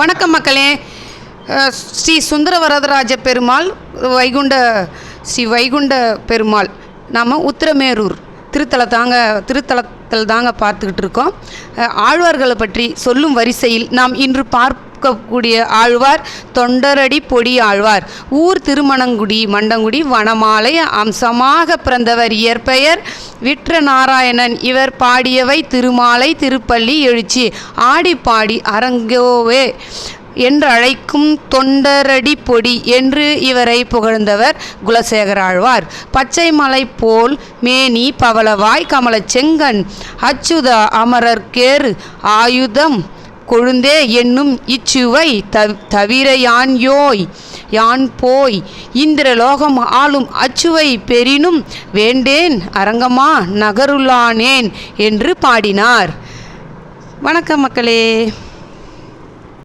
வணக்கம் மக்களே. ஸ்ரீ சுந்தர வரதராஜ பெருமாள் வைகுண்ட ஸ்ரீ வைகுண்ட பெருமாள். நாம் உத்திரமேரூர் திருத்தலை தாங்க திருத்தலத்தில் தாங்க பார்த்துக்கிட்டு இருக்கோம். ஆழ்வார்களை பற்றி சொல்லும் வரிசையில் நாம் இன்று இருக்கக்கூடிய ஆழ்வார் தொண்டரடி பொடி ஆழ்வார். ஊர் திருமணங்குடி மண்டங்குடி வனமாலை அம்சமாக பிறந்தவர் இயற்பெயர் விற்ற நாராயணன் இவர் பாடியவை திருமாலை திருப்பள்ளி எழுச்சி. ஆடி பாடி அரங்கோவே என்று அழைக்கும் தொண்டரடி பொடி என்று இவரை புகழ்ந்தவர் குலசேகர ஆழ்வார். பச்சை மலை போல் மேனி பவளவாய் கமலச் செங்கன் அச்சுத அமரர்கேறு ஆயுதம் கொழுந்தே என்னும் இச்சுவை தவ் தவிர யான் யோய் யான் போய் இந்திரலோகம் ஆளும் அச்சுவை பெரினும் வேண்டேன் அரங்கமா நகருளானேன் என்று பாடினார். வணக்கம் மக்களே.